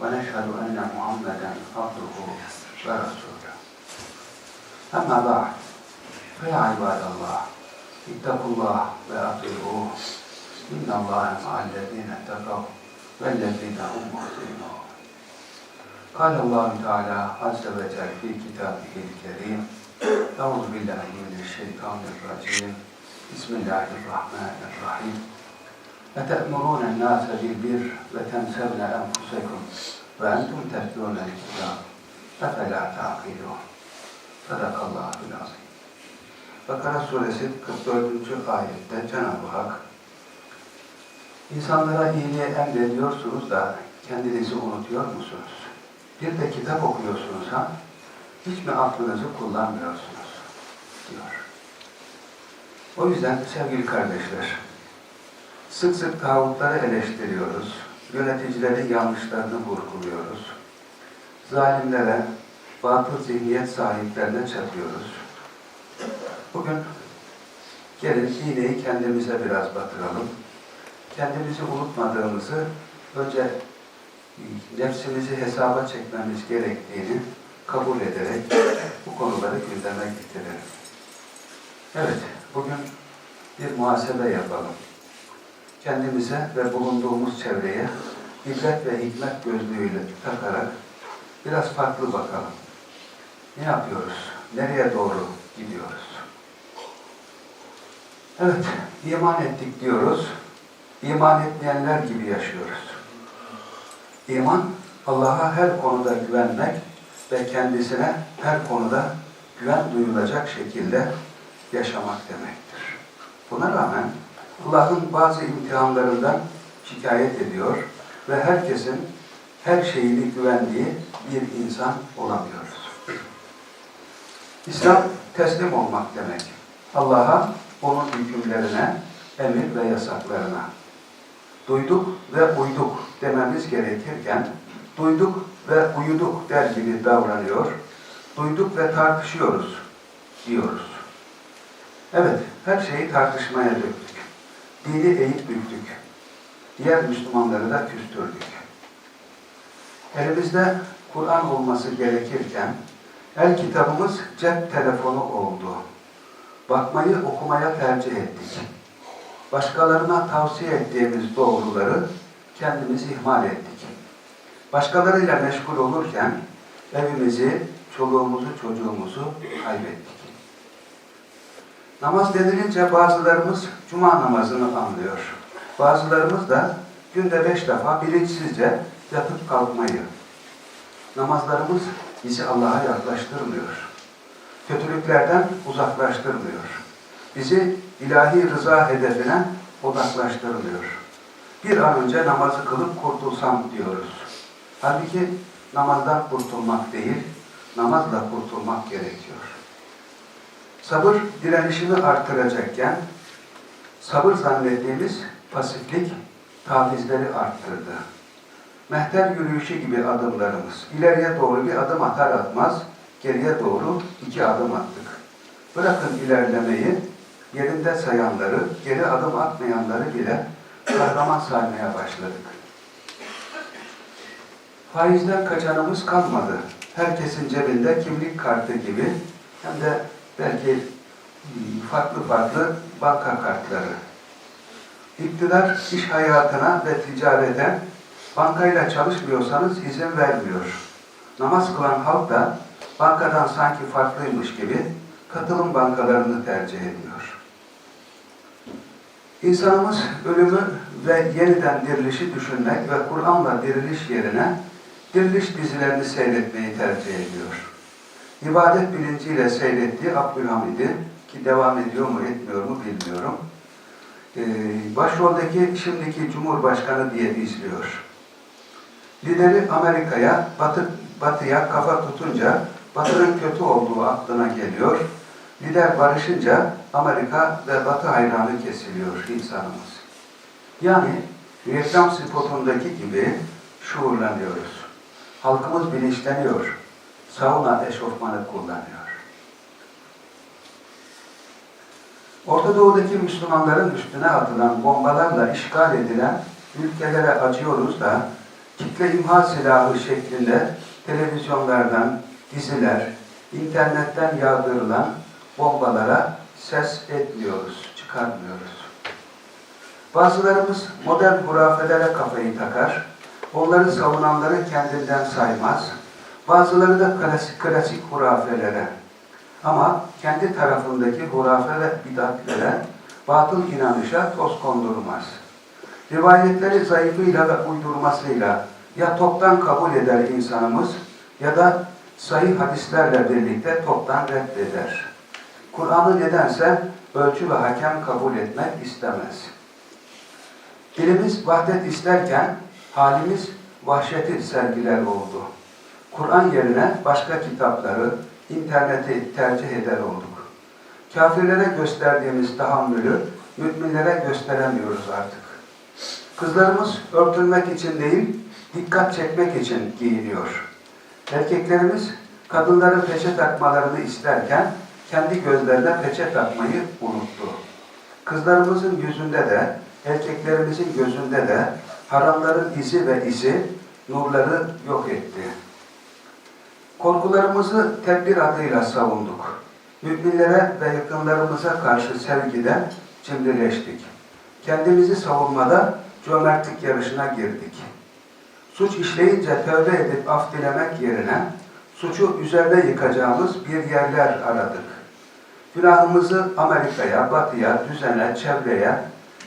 ونشهد أن محمدا عبده ورسوله. أما بعد فيا عباد الله اتقوا الله وأطيعوه. إن الله مع الذين اتقوا والذين هم محسنون قال الله تعالى عز وجل في كتابه الكريم أعوذ بالله من الشيطان الرجيم. بسم الله الرحمن الرحيم. أتأمرون الناس بالبر وتنسون أنفسكم وأنتم تتلون الكتاب أفلا تعقلون صدق الله العظيم Bakara suresi 44. ayette Cenab-ı Hak İnsanlara iyiliği emrediyorsunuz da kendinizi unutuyor musunuz? Bir de kitap okuyorsunuz ha? Hiç mi aklınızı kullanmıyorsunuz? diyor. O yüzden sevgili kardeşler, sık sık tağutları eleştiriyoruz, yöneticilerin yanlışlarını vurguluyoruz, zalimlere, batıl zihniyet sahiplerine çatıyoruz. Bugün gelin iğneyi kendimize biraz batıralım. Kendimizi unutmadığımızı, önce nefsimizi hesaba çekmemiz gerektiğini kabul ederek bu konuları gündeme getirelim. Evet, bugün bir muhasebe yapalım. Kendimize ve bulunduğumuz çevreye ibret ve hikmet gözlüğüyle takarak biraz farklı bakalım. Ne yapıyoruz? Nereye doğru gidiyoruz? Evet, iman ettik diyoruz. İman etmeyenler gibi yaşıyoruz. İman, Allah'a her konuda güvenmek ve kendisine her konuda güven duyulacak şekilde yaşamak demektir. Buna rağmen Allah'ın bazı imtihanlarından şikayet ediyor ve herkesin her şeyini güvendiği bir insan olamıyoruz. İslam teslim olmak demek. Allah'a, onun hükümlerine, emir ve yasaklarına. Duyduk ve uyduk dememiz gerekirken, duyduk ve uyuduk der gibi davranıyor, duyduk ve tartışıyoruz diyoruz. Evet, her şeyi tartışmaya döktük. Dini eğip büktük. Diğer Müslümanları da küstürdük. Elimizde Kur'an olması gerekirken, el kitabımız cep telefonu oldu. Bakmayı okumaya tercih ettik. Başkalarına tavsiye ettiğimiz doğruları kendimiz ihmal ettik. Başkalarıyla meşgul olurken evimizi, çoluğumuzu, çocuğumuzu kaybettik. Namaz denilince bazılarımız cuma namazını anlıyor. Bazılarımız da günde beş defa bilinçsizce yatıp kalkmayı. Namazlarımız bizi Allah'a yaklaştırmıyor. Kötülüklerden uzaklaştırmıyor. Bizi ilahi rıza hedefine odaklaştırmıyor. Bir an önce namazı kılıp kurtulsam diyoruz. Halbuki namazdan kurtulmak değil, namazla kurtulmak gerekiyor. Sabır direnişini artıracakken, sabır zannettiğimiz pasiflik tavizleri arttırdı. Mehter yürüyüşü gibi adımlarımız, ileriye doğru bir adım atar atmaz, geriye doğru iki adım attık. Bırakın ilerlemeyi, yerinde sayanları, geri adım atmayanları bile kahraman saymaya başladık. Faizden kaçanımız kalmadı. Herkesin cebinde kimlik kartı gibi hem de belki farklı farklı banka kartları. İktidar iş hayatına ve ticarete bankayla çalışmıyorsanız izin vermiyor. Namaz kılan halk da bankadan sanki farklıymış gibi katılım bankalarını tercih ediyor. İnsanımız ölümü ve yeniden dirilişi düşünmek ve Kur'an'la diriliş yerine diriliş dizilerini seyretmeyi tercih ediyor. İbadet bilinciyle seyrettiği Abdülhamid'i ki devam ediyor mu etmiyor mu bilmiyorum. Ee, başroldeki şimdiki Cumhurbaşkanı diye izliyor. Lideri Amerika'ya, batı, batıya kafa tutunca batının kötü olduğu aklına geliyor. Lider barışınca Amerika ve batı hayranı kesiliyor insanımız. Yani reklam spotundaki gibi şuurlanıyoruz. Halkımız bilinçleniyor. Sauna eşofmanı kullanıyor. Orta Doğu'daki Müslümanların üstüne atılan bombalarla işgal edilen ülkelere acıyoruz da kitle imha silahı şeklinde televizyonlardan, diziler, internetten yağdırılan bombalara ses etmiyoruz, çıkarmıyoruz. Bazılarımız modern hurafelere kafayı takar, onları savunanları kendinden saymaz, bazıları da klasik, klasik hurafelere, ama kendi tarafındaki hurafe ve bidatlere, batıl inanışa toz kondurmaz. Rivayetleri zayıfıyla ve uydurmasıyla ya toptan kabul eder insanımız ya da sahih hadislerle birlikte toptan reddeder. Kur'an'ı nedense ölçü ve hakem kabul etmek istemez. Dilimiz vahdet isterken halimiz vahşeti sergiler oldu. Kur'an yerine başka kitapları, interneti tercih eder olduk. Kafirlere gösterdiğimiz tahammülü müminlere gösteremiyoruz artık. Kızlarımız örtülmek için değil, dikkat çekmek için giyiniyor. Erkeklerimiz kadınların peçe takmalarını isterken kendi gözlerine peçe takmayı unuttu. Kızlarımızın yüzünde de, erkeklerimizin gözünde de haramların izi ve izi nurları yok etti. Korkularımızı tedbir adıyla savunduk. Müminlere ve yakınlarımıza karşı sevgide cimrileştik. Kendimizi savunmada cömertlik yarışına girdik. Suç işleyince tövbe edip af dilemek yerine suçu üzerine yıkacağımız bir yerler aradık. Günahımızı Amerika'ya, Batı'ya, düzene, çevreye,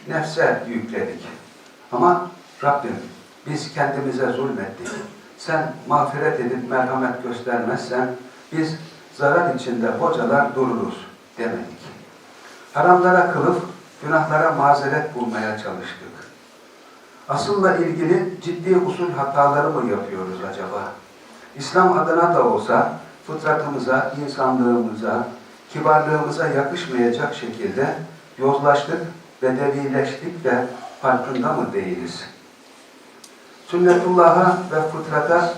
nefse yükledik. Ama Rabbim biz kendimize zulmettik. Sen mağfiret edip merhamet göstermezsen biz zarar içinde hocalar dururuz demedik. Haramlara kılıf, günahlara mazeret bulmaya çalıştık. Asılla ilgili ciddi usul hataları mı yapıyoruz acaba? İslam adına da olsa fıtratımıza, insanlığımıza, kibarlığımıza yakışmayacak şekilde yozlaştık, bedevileştik de farkında mı değiliz? Sünnetullah'a ve fıtrata,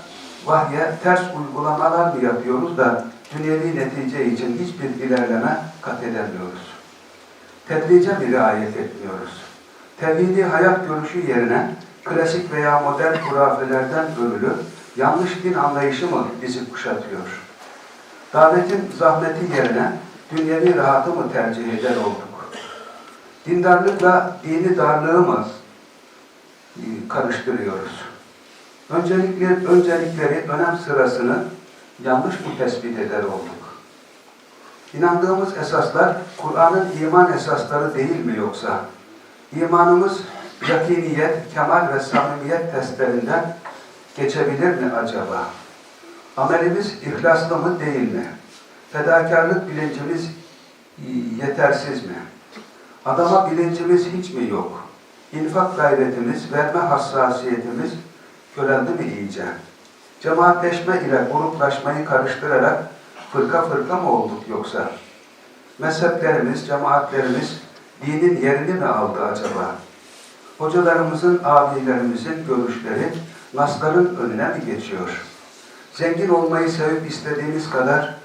vahye ters uygulamalar mı yapıyoruz da dünyevi netice için hiçbir ilerleme kat edemiyoruz? Tedrice bir riayet etmiyoruz. Tevhidi hayat görüşü yerine klasik veya modern hurafelerden örülü yanlış din anlayışı mı bizi kuşatıyor? Davetin zahmeti yerine dünyevi rahatı mı tercih eder olduk? Dindarlıkla dini darlığı mı karıştırıyoruz? Öncelikli, öncelikleri, önem sırasını yanlış mı tespit eder olduk? İnandığımız esaslar Kur'an'ın iman esasları değil mi yoksa? İmanımız yakiniyet, kemal ve samimiyet testlerinden geçebilir mi acaba? Amelimiz ihlaslı mı değil mi? Fedakarlık bilincimiz yetersiz mi? Adama bilincimiz hiç mi yok? İnfak gayretimiz, verme hassasiyetimiz köreldi mi iyice? Cemaatleşme ile gruplaşmayı karıştırarak fırka fırka mı olduk yoksa? Mezheplerimiz, cemaatlerimiz dinin yerini mi aldı acaba? Hocalarımızın, abilerimizin görüşleri nasların önüne mi geçiyor? Zengin olmayı sevip istediğimiz kadar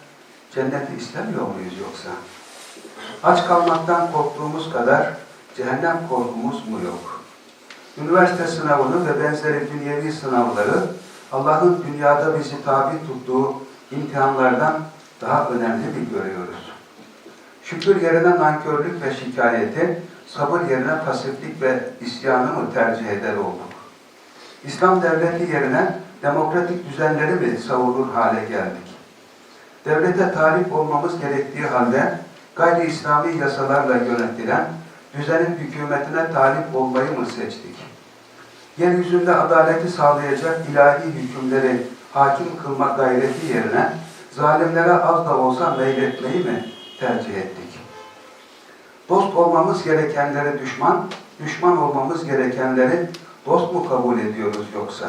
cenneti istemiyor muyuz yoksa? Aç kalmaktan korktuğumuz kadar cehennem korkumuz mu yok? Üniversite sınavını ve benzeri dünyevi sınavları Allah'ın dünyada bizi tabi tuttuğu imtihanlardan daha önemli bir görüyoruz. Şükür yerine nankörlük ve şikayeti, sabır yerine pasiflik ve isyanı mı tercih eder olduk? İslam devleti yerine demokratik düzenleri mi savunur hale geldik? Devlete talip olmamız gerektiği halde gayri İslami yasalarla yönetilen düzenin hükümetine talip olmayı mı seçtik? Yeryüzünde adaleti sağlayacak ilahi hükümleri hakim kılma gayreti yerine zalimlere az da olsa meyletmeyi mi tercih ettik? Dost olmamız gerekenleri düşman, düşman olmamız gerekenleri dost mu kabul ediyoruz yoksa?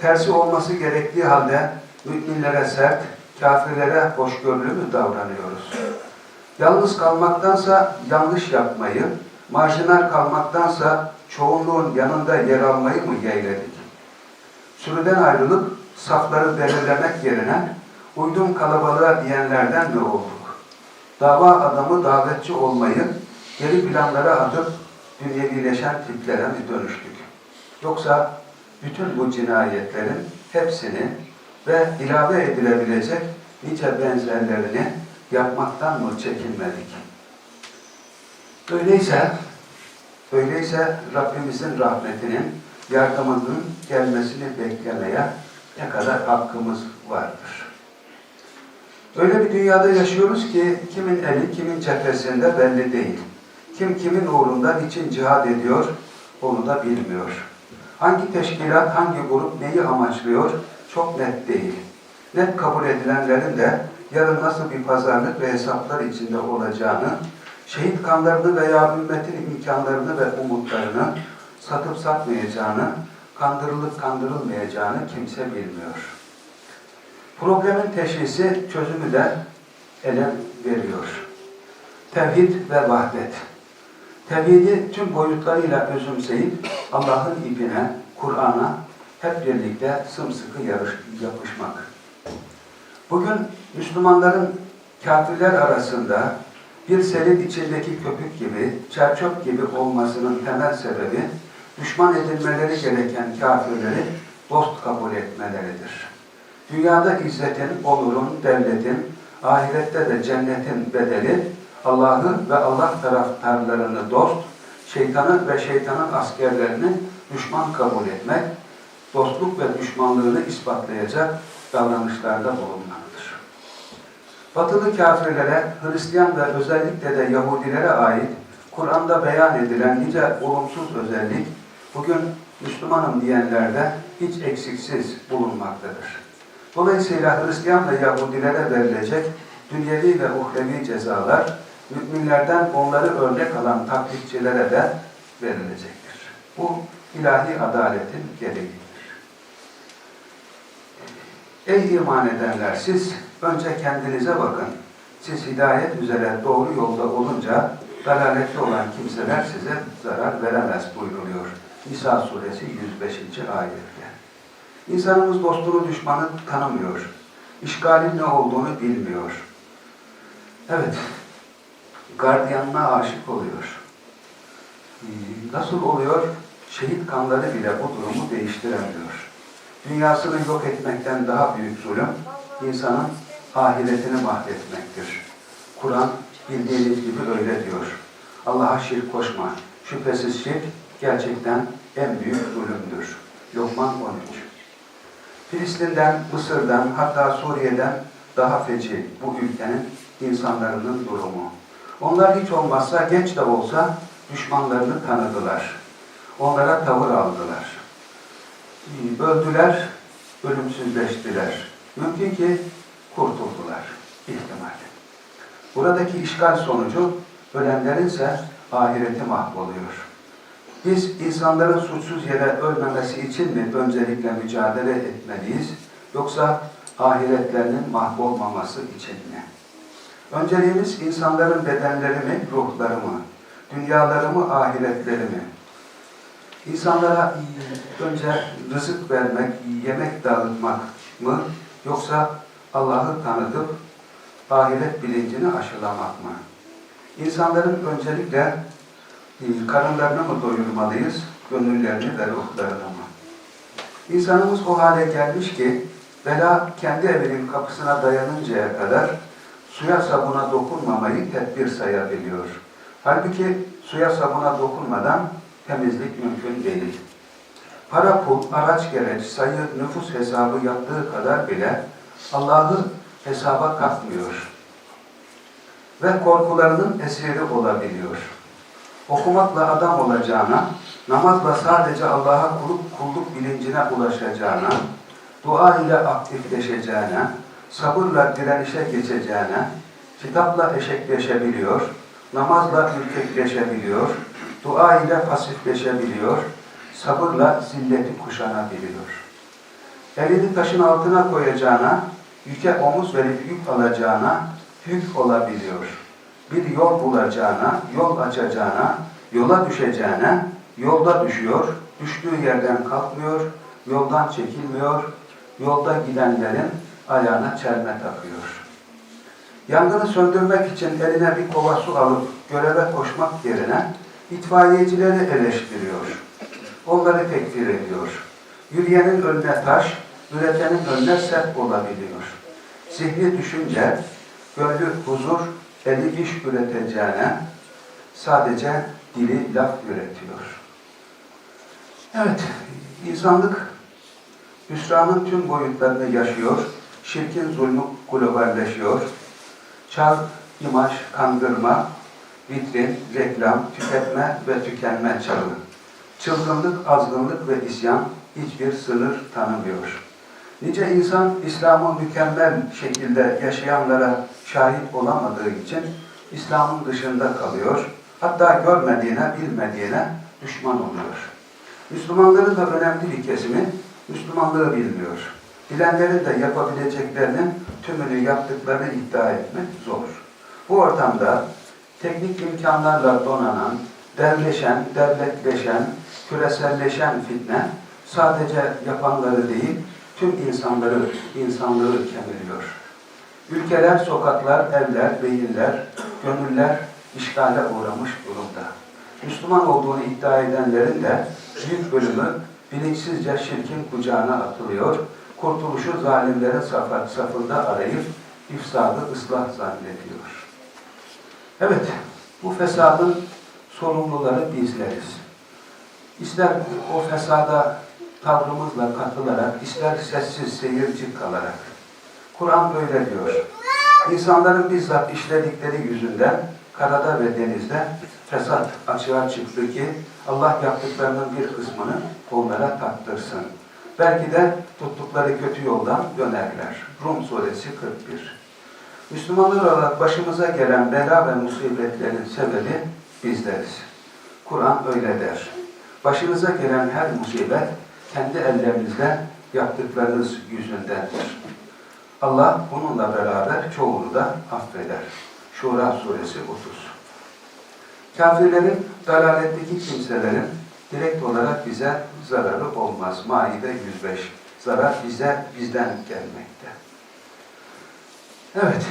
tersi olması gerektiği halde müminlere sert, kafirlere hoşgörülü mü davranıyoruz? Yalnız kalmaktansa yanlış yapmayı, marjinal kalmaktansa çoğunluğun yanında yer almayı mı yeğledik? Sürüden ayrılıp safları belirlemek yerine uydum kalabalığa diyenlerden mi olduk? Dava adamı davetçi olmayı geri planlara atıp dünyevileşen tiplere mi dönüştük? Yoksa bütün bu cinayetlerin hepsini ve ilave edilebilecek nice benzerlerini yapmaktan mı çekinmedik? Öyleyse, öyleyse Rabbimizin rahmetinin, yardımının gelmesini beklemeye ne kadar hakkımız vardır. Öyle bir dünyada yaşıyoruz ki kimin eli kimin cephesinde belli değil. Kim kimin uğrunda niçin cihad ediyor onu da bilmiyor. Hangi teşkilat, hangi grup neyi amaçlıyor çok net değil. Net kabul edilenlerin de yarın nasıl bir pazarlık ve hesaplar içinde olacağını, şehit kanlarını veya ümmetin imkanlarını ve umutlarını satıp satmayacağını, kandırılıp kandırılmayacağını kimse bilmiyor. Problemin teşhisi çözümü de ele veriyor. Tevhid ve vahdet. Tevhidi tüm boyutlarıyla özümseyip Allah'ın ipine, Kur'an'a hep birlikte sımsıkı yapışmak. Bugün Müslümanların kafirler arasında bir selin içindeki köpük gibi, çerçöp gibi olmasının temel sebebi düşman edilmeleri gereken kafirleri dost kabul etmeleridir. Dünyada izzetin, onurun, devletin, ahirette de cennetin bedeli Allah'ı ve Allah taraftarlarını dost, şeytanı ve şeytanın askerlerini düşman kabul etmek, dostluk ve düşmanlığını ispatlayacak davranışlarda bulunmaktır. Batılı kafirlere, Hristiyan ve özellikle de Yahudilere ait Kur'an'da beyan edilen nice olumsuz özellik bugün Müslümanım diyenlerde hiç eksiksiz bulunmaktadır. Dolayısıyla Hristiyan ve Yahudilere verilecek dünyevi ve uhrevi cezalar müminlerden onları örnek alan taklitçilere de verilecektir. Bu ilahi adaletin gereğidir. Ey iman edenler siz önce kendinize bakın. Siz hidayet üzere doğru yolda olunca dalalette olan kimseler size zarar veremez buyruluyor. Nisa suresi 105. ayette. İnsanımız dostunu düşmanı tanımıyor. İşgalin ne olduğunu bilmiyor. Evet, gardiyanına aşık oluyor. Nasıl oluyor? Şehit kanları bile bu durumu değiştiremiyor. Dünyasını yok etmekten daha büyük zulüm, insanın ahiretini mahvetmektir. Kur'an bildiğiniz gibi öyle diyor. Allah'a şirk koşma. Şüphesiz şirk gerçekten en büyük zulümdür. Lokman 13 Filistin'den, Mısır'dan, hatta Suriye'den daha feci bu ülkenin insanların durumu. Onlar hiç olmazsa geç de olsa düşmanlarını tanıdılar. Onlara tavır aldılar. Böldüler, ölümsüzleştiler. Mümkün ki kurtuldular ihtimal. Buradaki işgal sonucu ölenlerin ise ahireti mahvoluyor. Biz insanların suçsuz yere ölmemesi için mi öncelikle mücadele etmeliyiz yoksa ahiretlerinin mahvolmaması için mi? Önceliğimiz insanların bedenleri mi, ruhları mı, dünyaları mı, ahiretleri mi? İnsanlara önce rızık vermek, yemek dağıtmak mı yoksa Allah'ı tanıtıp ahiret bilincini aşılamak mı? İnsanların öncelikle e, karınlarını mı doyurmalıyız, gönüllerini ve ruhlarını mı? İnsanımız o hale gelmiş ki bela kendi evinin kapısına dayanıncaya kadar suya sabuna dokunmamayı tedbir sayabiliyor. Halbuki suya sabuna dokunmadan temizlik mümkün değil. Para, pul, araç gereç, sayı, nüfus hesabı yaptığı kadar bile Allah'ı hesaba katmıyor. Ve korkularının esiri olabiliyor. Okumakla adam olacağına, namazla sadece Allah'a kulluk, kulluk bilincine ulaşacağına, dua ile aktifleşeceğine, sabırla direnişe geçeceğine, kitapla eşekleşebiliyor, namazla ürkekleşebiliyor, dua ile pasifleşebiliyor, sabırla zilleti kuşanabiliyor. elini taşın altına koyacağına, yüke omuz verip yük alacağına yük olabiliyor. Bir yol bulacağına, yol açacağına, yola düşeceğine, yolda düşüyor, düştüğü yerden kalkmıyor, yoldan çekilmiyor, yolda gidenlerin ayağına çelme takıyor. Yangını söndürmek için eline bir kova su alıp göreve koşmak yerine itfaiyecileri eleştiriyor. Onları tekfir ediyor. Yürüyenin önüne taş, üretenin önüne sep olabiliyor. Zihni düşünce, gönlü huzur, eli iş üreteceğine sadece dili laf üretiyor. Evet, insanlık hüsranın tüm boyutlarını yaşıyor, şirkin zulmü globalleşiyor, çağ, imaj, kandırma, vitrin, reklam, tüketme ve tükenme çağı. Çılgınlık, azgınlık ve isyan hiçbir sınır tanımıyor. Nice insan İslam'ı mükemmel şekilde yaşayanlara şahit olamadığı için İslam'ın dışında kalıyor. Hatta görmediğine, bilmediğine düşman oluyor. Müslümanların da önemli bir kesimi Müslümanlığı bilmiyor. Bilenlerin de yapabileceklerinin tümünü yaptıklarını iddia etmek zor. Bu ortamda teknik imkanlarla donanan, devleşen, devletleşen, küreselleşen fitne sadece yapanları değil, tüm insanları, insanlığı kemiriyor. Ülkeler, sokaklar, evler, beyinler, gönüller işgale uğramış durumda. Müslüman olduğunu iddia edenlerin de büyük bölümü bilinçsizce şirkin kucağına atılıyor, kurtuluşu zalimlerin safında arayıp ifsadı ıslah zannediyor. Evet, bu fesadın sorumluları bizleriz. İster o fesada tavrımızla katılarak, ister sessiz seyirci kalarak. Kur'an böyle diyor. İnsanların bizzat işledikleri yüzünden karada ve denizde fesat açığa çıktı ki Allah yaptıklarının bir kısmını onlara tattırsın. Belki de tuttukları kötü yoldan dönerler. Rum suresi 41. Müslümanlar olarak başımıza gelen bela ve musibetlerin sebebi bizleriz. Kur'an öyle der. Başınıza gelen her musibet kendi ellerinizle yaptıklarınız yüzündendir. Allah bununla beraber çoğunu da affeder. Şura suresi 30. Kafirlerin, dalaletteki kimselerin direkt olarak bize zararı olmaz. Maide 105. Zarar bize, bizden gelmekte. Evet.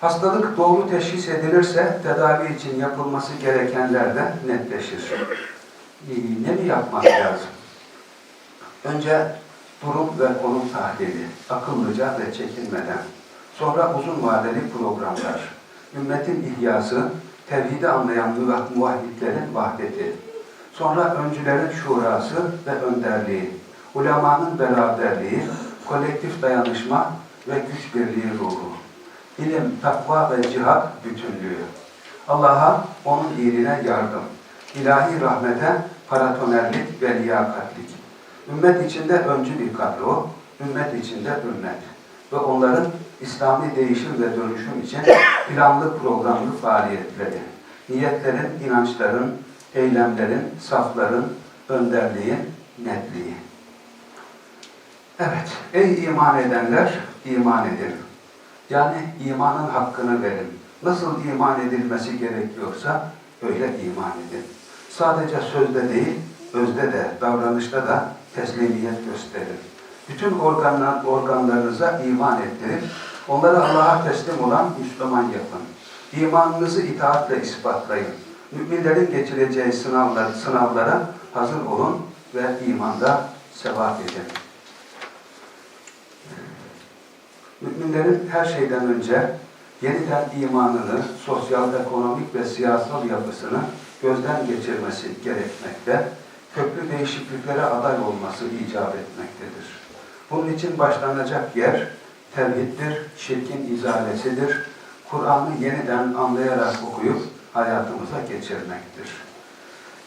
Hastalık doğru teşhis edilirse tedavi için yapılması gerekenler de netleşir. Ee, Ne mi yapmak lazım? Önce durum ve konum tahlili, akıllıca ve çekinmeden. Sonra uzun vadeli programlar. Ümmetin ihyası, tevhidi anlayan muvahhidlerin vahdeti. Sonra öncülerin şurası ve önderliği. Ulemanın beraberliği, kolektif dayanışma ve güç birliği ruhu. İlim, takva ve cihat bütünlüğü. Allah'a, onun dinine yardım. İlahi rahmete paratonerlik ve liyakatlik. Ümmet içinde öncü bir kadro, ümmet içinde ümmet. Ve onların İslami değişim ve dönüşüm için planlı programlı faaliyetleri, niyetlerin, inançların, eylemlerin, safların, önderliği, netliği. Evet, ey iman edenler, iman edin. Yani imanın hakkını verin. Nasıl iman edilmesi gerekiyorsa öyle iman edin. Sadece sözde değil, özde de, davranışta da teslimiyet gösterin. Bütün organlar, organlarınıza iman ettirip, onları Allah'a teslim olan Müslüman yapın. İmanınızı itaatle ispatlayın. Müminlerin geçireceği sınavlar, sınavlara hazır olun ve imanda sebat edin. Müminlerin her şeyden önce yeniden imanını, sosyal, ekonomik ve siyasal yapısını gözden geçirmesi gerekmekte, köklü değişikliklere aday olması icap etmektedir. Bunun için başlanacak yer tevhiddir, şirkin izalesidir, Kur'an'ı yeniden anlayarak okuyup hayatımıza geçirmektir.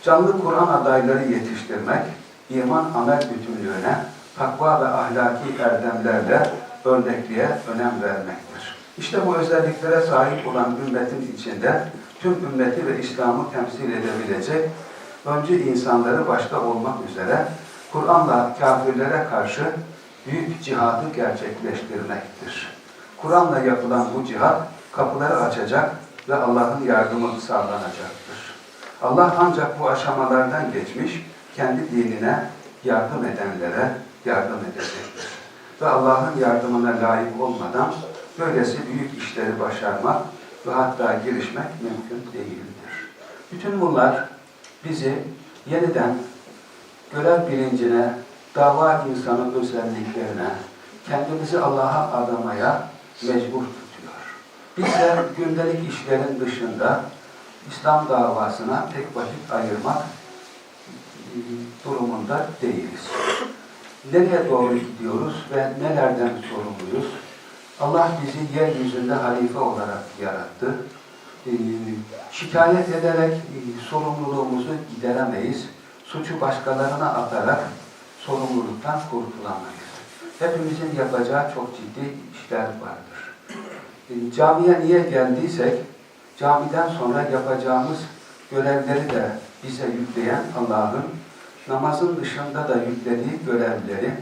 Canlı Kur'an adayları yetiştirmek, iman amel bütünlüğüne, takva ve ahlaki erdemlerle örnekliğe önem vermektir. İşte bu özelliklere sahip olan ümmetin içinde tüm ümmeti ve İslam'ı temsil edebilecek öncü insanları başta olmak üzere Kur'an'la kafirlere karşı büyük cihadı gerçekleştirmektir. Kur'an'la yapılan bu cihat kapıları açacak ve Allah'ın yardımı sağlanacaktır. Allah ancak bu aşamalardan geçmiş, kendi dinine yardım edenlere yardım edecektir. Ve Allah'ın yardımına layık olmadan böylesi büyük işleri başarmak ve hatta girişmek mümkün değildir. Bütün bunlar bizi yeniden görev bilincine, dava insanı özelliklerine, kendimizi Allah'a adamaya mecbur tutuyor. Biz de gündelik işlerin dışında İslam davasına tek vakit ayırmak durumunda değiliz. Nereye doğru gidiyoruz ve nelerden sorumluyuz? Allah bizi yeryüzünde halife olarak yarattı. Ee, şikayet ederek e, sorumluluğumuzu gideremeyiz. Suçu başkalarına atarak sorumluluktan kurtulamayız. Hepimizin yapacağı çok ciddi işler vardır. Ee, camiye niye geldiysek, camiden sonra yapacağımız görevleri de bize yükleyen Allah'ın namazın dışında da yüklediği görevleri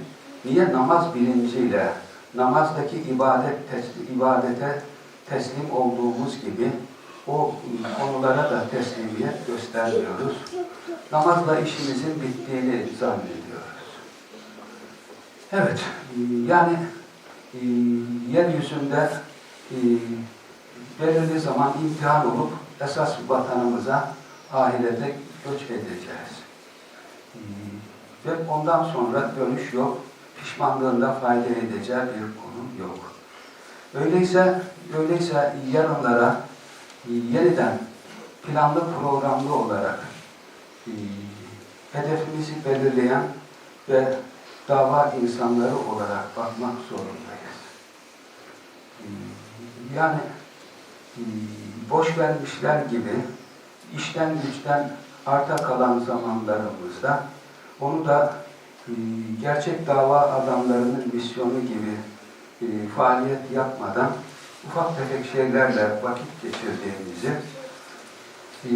niye namaz bilinciyle, namazdaki ibadet teslim, ibadete teslim olduğumuz gibi o konulara da teslimiyet göstermiyoruz. Namazla işimizin bittiğini zannediyoruz. Evet, yani e, yeryüzünde e, belirli zaman imtihan olup esas vatanımıza, ahirete göç edeceğiz. E, ve ondan sonra dönüş yok, pişmanlığında fayda edeceği bir konu yok. Öyleyse, öyleyse yarınlara e, yeniden planlı programlı olarak e, hedefimizi belirleyen ve dava insanları olarak bakmak zorundayız. E, Yani boş vermişler gibi işten güçten arta kalan zamanlarımızda onu da gerçek dava adamlarının misyonu gibi e, faaliyet yapmadan ufak tefek şeylerle vakit geçirdiğimizi e,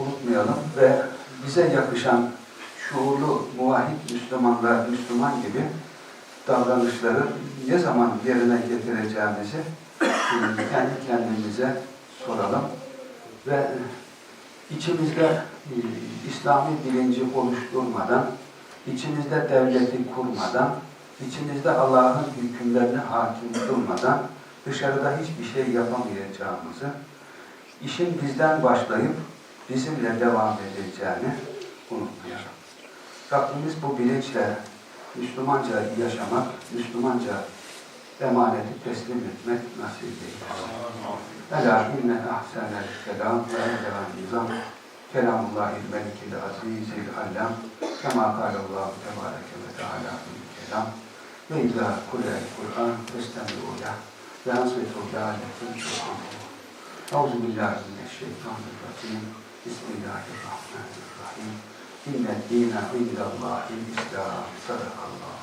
unutmayalım ve bize yakışan şuurlu, muvahhid Müslümanlar, Müslüman gibi davranışları ne zaman yerine getireceğimizi e, kendi kendimize soralım ve içimizde İslami bilinci oluşturmadan, içimizde devleti kurmadan, içimizde Allah'ın hükümlerine hakim durmadan dışarıda hiçbir şey yapamayacağımızı, işin bizden başlayıp bizimle devam edeceğini unutmayalım. Rabbimiz bu bilinçle Müslümanca yaşamak, Müslümanca emaneti teslim etmek nasip eylesin. Ela inne ahsenel kelam ve enderan nizam kelamullahil melikil azizil allam kema kâlallahu tebâreke ve teâlâ fil kelam ve izâ kurel Kur'an festemi'û leh ve ansitû lâlekum turhamun. Euzu billahi mineşşeytanirracim. Bismillahirrahmanirrahim. İnne dîne indellâhil islam. Sadakallahu